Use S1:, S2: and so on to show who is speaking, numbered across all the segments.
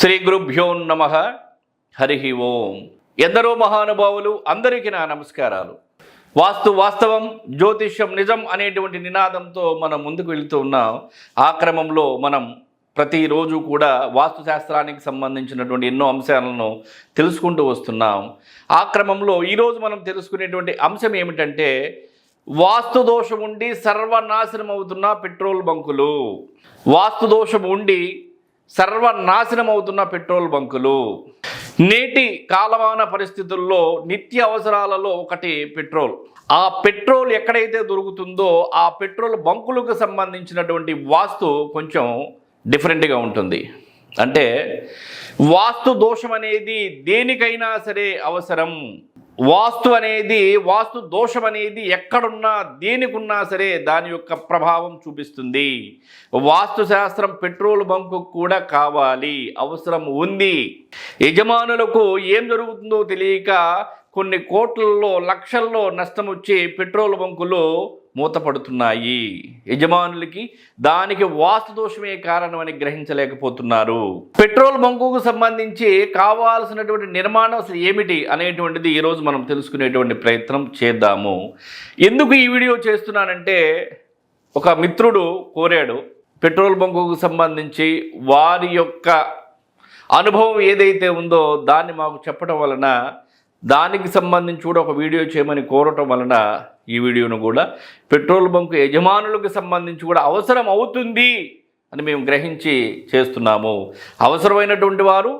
S1: శ్రీ గురుభ్యో నమ. హరి ఓం. ఎందరో మహానుభావులు అందరికీ నా నమస్కారాలు. వాస్తు వాస్తవం జ్యోతిష్యం నిజం అనేటువంటి నినాదంతో మనం ముందుకు వెళుతూ ఉన్నాం. ఆ క్రమంలో మనం ప్రతిరోజు కూడా వాస్తు శాస్త్రానికి సంబంధించినటువంటి ఎన్నో అంశాలను తెలుసుకుంటూ వస్తున్నాం. ఆ క్రమంలో ఈరోజు మనం తెలుసుకునేటువంటి అంశం ఏమిటంటే వాస్తు దోషం ఉండి సర్వనాశనం అవుతున్న పెట్రోల్ బంకులు. వాస్తు దోషం ఉండి సర్వనాశనం అవుతున్న పెట్రోల్ బంకులు. నేటి కాలమాన పరిస్థితుల్లో నిత్య అవసరాలలో ఒకటి పెట్రోల్. ఆ పెట్రోల్ ఎక్కడైతే దొరుకుతుందో ఆ పెట్రోల్ బంకులకు సంబంధించినటువంటి వాస్తు కొంచెం డిఫరెంట్గా ఉంటుంది. అంటే వాస్తు దోషం అనేది దేనికైనా సరే అవసరం. వాస్తు అనేది వాస్తు దోషం అనేది ఎక్కడున్నా దేనికున్నా సరే దాని యొక్క ప్రభావం చూపిస్తుంది. వాస్తు శాస్త్రం పెట్రోల్ బంకు కూడా కావాలి అవసరం ఉంది. యజమానులకు ఏం జరుగుతుందో తెలియక కొన్ని కోట్లలో లక్షల్లో నష్టం వచ్చి పెట్రోల్ బంకులు మూతపడుతున్నాయి. యజమానులకి దానికి వాస్తు దోషమే కారణమని గ్రహించలేకపోతున్నారు. పెట్రోల్ బంకుకు సంబంధించి కావాల్సినటువంటి నిర్మాణం అసలు ఏమిటి అనేటువంటిది ఈరోజు మనం తెలుసుకునేటువంటి ప్రయత్నం చేద్దాము. ఎందుకు ఈ వీడియో చేస్తున్నానంటే ఒక మిత్రుడు కోరాడు పెట్రోల్ బంకుకు సంబంధించి వారి యొక్క అనుభవం ఏదైతే ఉందో దాన్ని మాకు చెప్పడం వలన దానికి సంబంధించి కూడా ఒక వీడియో చేయమని కోరటం వలన ఈ వీడియోను కూడా పెట్రోల్ బంకు యజమానులకు సంబంధించి కూడా అవసరం అవుతుంది అని మేము గ్రహించి చేస్తున్నాము. అవసరమైనటువంటి వారు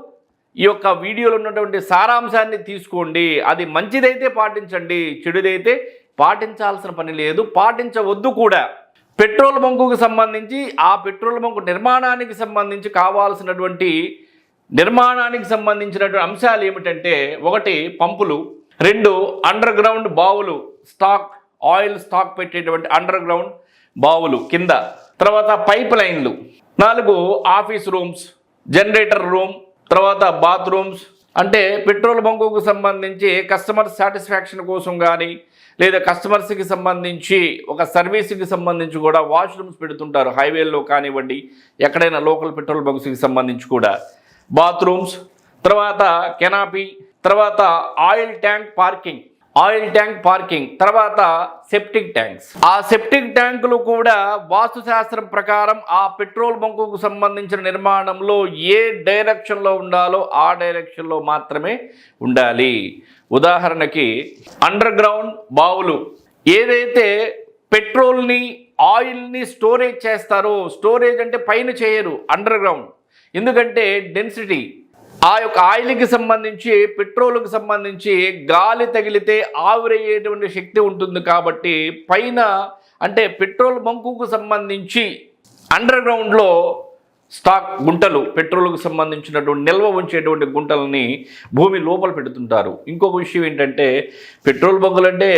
S1: ఈ యొక్క వీడియోలో ఉన్నటువంటి సారాంశాన్ని తీసుకోండి. అది మంచిదైతే పాటించండి చెడుదైతే పాటించాల్సిన పని లేదు పాటించవద్దు కూడా. పెట్రోల్ బంకుకు సంబంధించి ఆ పెట్రోల్ బంకు నిర్మాణానికి సంబంధించి కావాల్సినటువంటి నిర్మాణానికి సంబంధించినటువంటి అంశాలు ఏమిటంటే ఒకటి పంపులు రెండు అండర్ గ్రౌండ్ బావులు స్టాక్ ఆయిల్ స్టాక్ పెట్టేటువంటి అండర్ గ్రౌండ్ బావులు కింద తర్వాత పైప్ లైన్లు నాలుగు ఆఫీస్ రూమ్స్ జనరేటర్ రూమ్ తర్వాత బాత్రూమ్స్ అంటే పెట్రోల్ బంకుకు సంబంధించి కస్టమర్ సాటిస్ఫాక్షన్ కోసం కానీ లేదా కస్టమర్స్కి సంబంధించి ఒక సర్వీస్కి సంబంధించి కూడా వాష్రూమ్స్ పెడుతుంటారు. హైవేల్లో కానివ్వండి ఎక్కడైనా లోకల్ పెట్రోల్ బంక్స్కి సంబంధించి కూడా. బాత్రూమ్స్ తర్వాత కెనాపీ తర్వాత oil tank parking oil tank parking తర్వాత సెప్టిక్ ట్యాంక్స్ ఆ సెప్టిక్ ట్యాంకులు కూడా వాస్తుశాస్త్రం ప్రకారం ఆ పెట్రోల్ బంకుకు సంబంధించిన నిర్మాణంలో ఏ డైరెక్షన్లో ఉండాలో ఆ డైరెక్షన్లో మాత్రమే ఉండాలి. ఉదాహరణకి అండర్ గ్రౌండ్ బావులు. ఏదైతే పెట్రోల్ని ఆయిల్ని స్టోరేజ్ చేస్తారో స్టోరేజ్ అంటే పైన చేయరు అండర్ గ్రౌండ్ ఎందుకంటే డెన్సిటీ ఆ యొక్క ఆయిల్కి సంబంధించి పెట్రోల్కి సంబంధించి గాలి తగిలితే ఆవిరయ్యేటువంటి శక్తి ఉంటుంది కాబట్టి పైన అంటే పెట్రోల్ బంకుకు సంబంధించి అండర్ గ్రౌండ్లో స్టాక్ గుంటలు పెట్రోల్కు సంబంధించినటువంటి నిల్వ ఉంచేటువంటి గుంటలని భూమి లోపల పెడుతుంటారు. ఇంకొక విషయం ఏంటంటే పెట్రోల్ బంకులు అంటే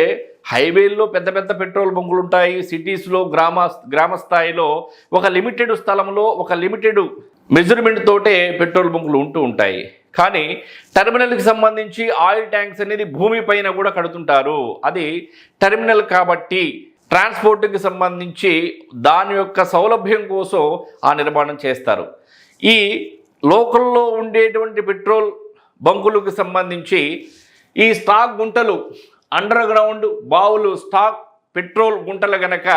S1: హైవేల్లో పెద్ద పెద్ద పెట్రోల్ బంకులు ఉంటాయి సిటీస్లో గ్రామ గ్రామ స్థాయిలో ఒక లిమిటెడ్ స్థలంలో ఒక లిమిటెడ్ మెజర్మెంట్ తోటే పెట్రోల్ బంకులు ఉంటూ ఉంటాయి. కానీ టెర్మినల్కి సంబంధించి ఆయిల్ ట్యాంక్స్ అనేది భూమి పైన కూడా కడుతుంటారు. అది టెర్మినల్ కాబట్టి ట్రాన్స్పోర్ట్కి సంబంధించి దాని యొక్క సౌలభ్యం కోసం ఆ నిర్మాణం చేస్తారు. ఈ లోకల్లో ఉండేటువంటి పెట్రోల్ బంకులకు సంబంధించి ఈ స్టాక్ గుంటలు అండర్ గ్రౌండ్ బావులు స్టాక్ పెట్రోల్ గుంటలు గనక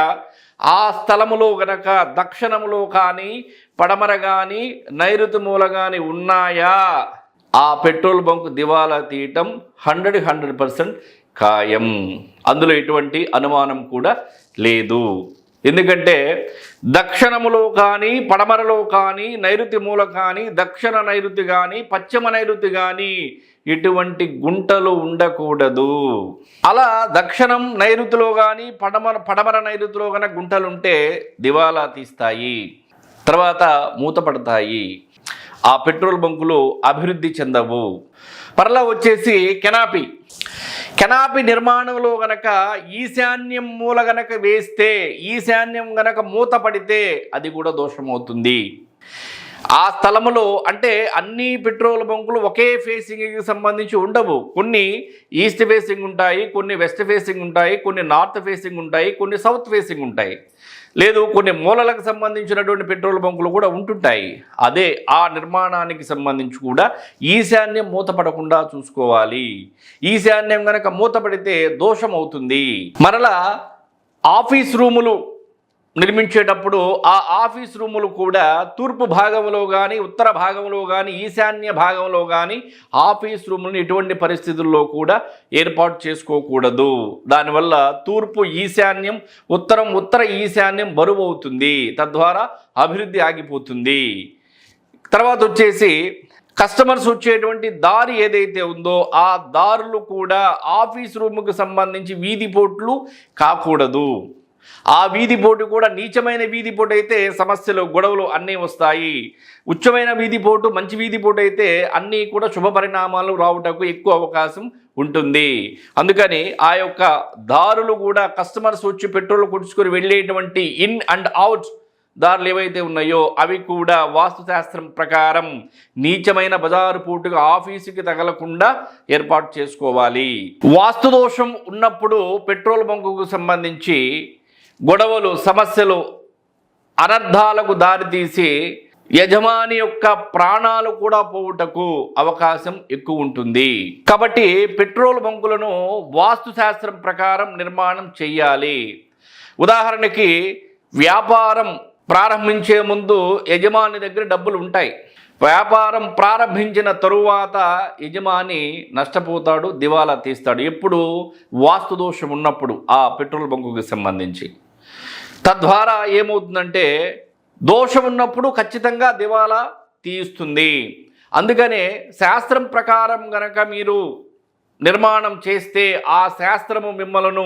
S1: ఆ స్థలములో గనక దక్షిణములో కానీ పడమర కానీ నైరుతి మూల కానీ ఉన్నాయా? ఆ పెట్రోల్ బంక్ దివాలా తీయటం హండ్రెడ్ హండ్రెడ్ పర్సెంట్ ఖాయం. అందులో ఎటువంటి అనుమానం కూడా లేదు. ఎందుకంటే దక్షిణములో కానీ పడమరలో కానీ నైరుతి మూల కానీ దక్షిణ నైరుతి కానీ పశ్చిమ నైరుతి కానీ ఇటువంటి గుంటలు ఉండకూడదు. అలా దక్షిణం నైరుతిలో కానీ పడమర పడమర నైరుతిలో కానీ గుంటలుంటే దివాలా తీస్తాయి. తర్వాత మూతపడతాయి. ఆ పెట్రోల్ బంకులు అభివృద్ధి చెందవు. పరలా వచ్చేసి కెనాపి. కెనాపి నిర్మాణంలో గనక ఈశాన్యం మూల గనక వేస్తే ఈశాన్యం గనక మూత పడితే అది కూడా దోషమవుతుంది. ఆ స్థలములో అంటే అన్ని పెట్రోల్ బంకులు ఒకే ఫేసింగ్కి సంబంధించి ఉండవు. కొన్ని ఈస్ట్ ఫేసింగ్ ఉంటాయి కొన్ని వెస్ట్ ఫేసింగ్ ఉంటాయి కొన్ని నార్త్ ఫేసింగ్ ఉంటాయి కొన్ని సౌత్ ఫేసింగ్ ఉంటాయి. లేదు కొన్ని మూలలకు సంబంధించినటువంటి పెట్రోల్ బంకులు కూడా ఉంటుంటాయి. అదే ఆ నిర్మాణానికి సంబంధించి కూడా ఈశాన్యం మూతపడకుండా చూసుకోవాలి. ఈశాన్యం కనుక మూతపడితే దోషం అవుతుంది. మరలా ఆఫీస్ రూములు నిర్మించేటప్పుడు ఆ ఆఫీస్ రూములు కూడా తూర్పు భాగంలో కానీ ఉత్తర భాగంలో కానీ ఈశాన్య భాగంలో కానీ ఆఫీస్ రూములను ఎటువంటి పరిస్థితుల్లో కూడా ఏర్పాటు చేసుకోకూడదు. దానివల్ల తూర్పు ఈశాన్యం ఉత్తరం ఉత్తర ఈశాన్యం బరువు అవుతుంది తద్వారా అభివృద్ధి ఆగిపోతుంది. తర్వాత వచ్చేసి కస్టమర్స్ వచ్చేటువంటి దారి ఏదైతే ఉందో ఆ దారులు కూడా ఆఫీస్ రూముకు సంబంధించి వీధి పోట్లు కాకూడదు. ఆ వీధి పోటు కూడా నీచమైన వీధి పోటు అయితే సమస్యలు గొడవలు అన్నీ వస్తాయి. ఉచ్చమైన వీధి పోటు మంచి వీధి పోటు అయితే అన్నీ కూడా శుభ పరిణామాలు రావటకు ఎక్కువ అవకాశం ఉంటుంది. అందుకని ఆ యొక్క దారులు కూడా కస్టమర్స్ వచ్చి పెట్రోల్ కొట్టుకొని వెళ్ళేటువంటి ఇన్ అండ్ అవుట్ దారులు ఏవైతే ఉన్నాయో అవి కూడా వాస్తుశాస్త్రం ప్రకారం నీచమైన బజారు పూటుగా ఆఫీసుకి తగలకుండా ఏర్పాటు చేసుకోవాలి. వాస్తు దోషం ఉన్నప్పుడు పెట్రోల్ బంకుకు సంబంధించి గొడవలు సమస్యలు అనర్థాలకు దారితీసి యజమాని యొక్క ప్రాణాలు కూడా పోవుటకు అవకాశం ఎక్కువ ఉంటుంది. కాబట్టి పెట్రోల్ బంకులను వాస్తుశాస్త్రం ప్రకారం నిర్మాణం చేయాలి. ఉదాహరణకి వ్యాపారం ప్రారంభించే ముందు యజమాని దగ్గర డబ్బులు ఉంటాయి. వ్యాపారం ప్రారంభించిన తరువాత యజమాని నష్టపోతాడు దివాలా తీస్తాడు. ఎప్పుడు? వాస్తు దోషం ఉన్నప్పుడు ఆ పెట్రోల్ బంకుకి సంబంధించి. తద్వారా ఏమవుతుందంటే దోషం ఉన్నప్పుడు ఖచ్చితంగా దివాలా తీయిస్తుంది. అందుకనే శాస్త్రం ప్రకారం గనక మీరు నిర్మాణం చేస్తే ఆ శాస్త్రము మిమ్మలను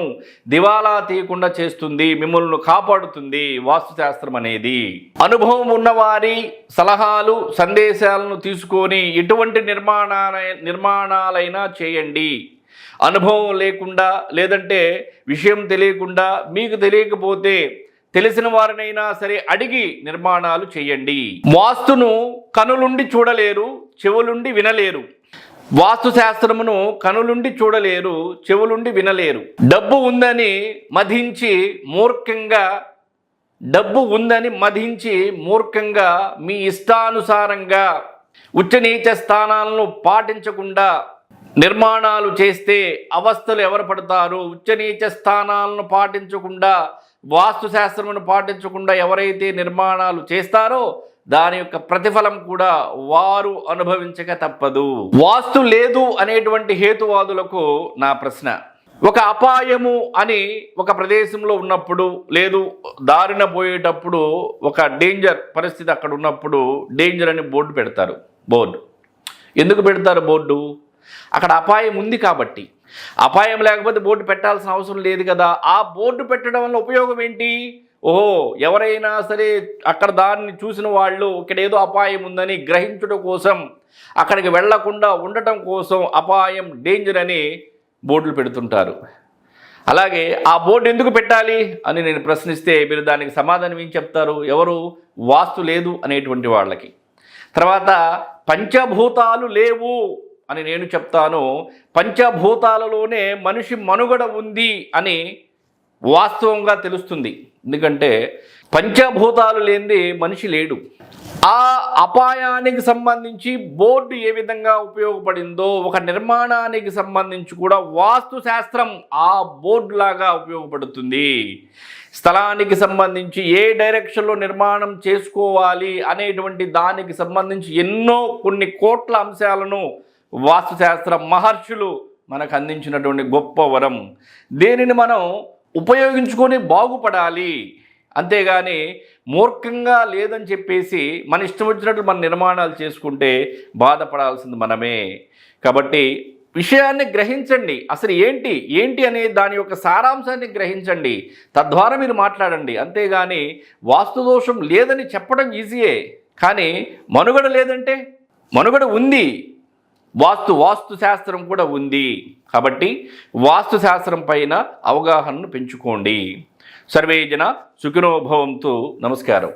S1: దివాలా తీయకుండా చేస్తుంది మిమ్మల్ని కాపాడుతుంది వాస్తుశాస్త్రం అనేది. అనుభవం ఉన్నవారి సలహాలు సందేశాలను తీసుకొని ఎటువంటి నిర్మాణాల నిర్మాణాలైనా చేయండి. అనుభవం లేకుండా లేదంటే విషయం తెలియకుండా మీకు తెలియకపోతే తెలిసిన వారినైనా సరే అడిగి నిర్మాణాలు చేయండి. వాస్తును కనులుండి చూడలేరు చెవులుండి వినలేరు. వాస్తు శాస్త్రమును కనులుండి చూడలేరు చెవులుండి వినలేరు. డబ్బు ఉందని మధించి మూర్ఖంగా డబ్బు ఉందని మధించి మూర్ఖంగా మీ ఇష్టానుసారంగా ఉచ్చనీచ స్థానాలను పాటించకుండా నిర్మాణాలు చేస్తే అవస్థలు ఎవరు పడతారు? ఉచ్చనీచ స్థానాలను పాటించకుండా వాస్తుశాస్త్రమును పాటించకుండా ఎవరైతే నిర్మాణాలు చేస్తారో దాని యొక్క ప్రతిఫలం కూడా వారు అనుభవించక తప్పదు. వాస్తు లేదు అనేటువంటి హేతువాదులకు నా ప్రశ్న. ఒక అపాయము అని ఒక ప్రదేశంలో ఉన్నప్పుడు లేదు దారిన పోయేటప్పుడు ఒక డేంజర్ పరిస్థితి అక్కడ ఉన్నప్పుడు డేంజర్ అని బోర్డు పెడతారు. బోర్డు. ఎందుకు పెడతారు బోర్డు? అక్కడ అపాయం ఉంది కాబట్టి. అపాయం లేకపోతే బోర్డు పెట్టాల్సిన అవసరం లేదు కదా. ఆ బోర్డు పెట్టడం వల్ల ఉపయోగం ఏంటి? ఓహో ఎవరైనా సరే అక్కడ దాన్ని చూసిన వాళ్ళు ఇక్కడ ఏదో అపాయం ఉందని గ్రహించడం కోసం అక్కడికి వెళ్ళకుండా ఉండటం కోసం అపాయం డేంజర్ అని బోర్డులు పెడుతుంటారు. అలాగే ఆ బోర్డు ఎందుకు పెట్టాలి అని నేను ప్రశ్నిస్తే మీరు దానికి సమాధానం ఏం చెప్తారు? ఎవరు? వాస్తు లేదు అనేటువంటి వాళ్ళకి. తర్వాత పంచభూతాలు లేవు. అని నేను చెప్తాను. పంచభూతాలలోనే మనిషి మనుగడ ఉంది అని వాస్తవంగా తెలుస్తుంది. ఎందుకంటే పంచభూతాలు లేనిది మనిషి లేడు. ఆ అపాయానికి సంబంధించి బోర్డు ఏ విధంగా ఉపయోగపడిందో ఒక నిర్మాణానికి సంబంధించి కూడా వాస్తు శాస్త్రం ఆ బోర్డు లాగా ఉపయోగపడుతుంది. స్థలానికి సంబంధించి ఏ డైరెక్షన్లో నిర్మాణం చేసుకోవాలి అనేటువంటి దానికి సంబంధించి ఎన్నో కొన్ని కోట్ల అంశాలను వాస్తుశాస్త్ర మహర్షులు మనకు అందించినటువంటి గొప్ప వరం. దేనిని మనం ఉపయోగించుకొని బాగుపడాలి? అంతేగాని మూర్ఖంగా లేదని చెప్పేసి మన ఇష్టం వచ్చినట్లు మన నిర్మాణాలు చేసుకుంటే బాధపడాల్సింది మనమే. కాబట్టి విషయాన్ని గ్రహించండి. అసలు ఏంటి? ఏంటి అనే దాని యొక్క సారాంశాన్ని గ్రహించండి. తద్వారా మీరు మాట్లాడండి. అంతేగాని వాస్తు దోషం లేదని చెప్పడం ఈజీయే. కానీ మనుగడ లేదంటే? మనుగడ ఉంది. వాస్తు వాస్తు శాస్త్రం కూడా ఉంది. కాబట్టి వాస్తు శాస్త్రం పైన అవగాహనను పెంచుకోండి. సర్వేజన సుఖినోభవంతో నమస్కారం.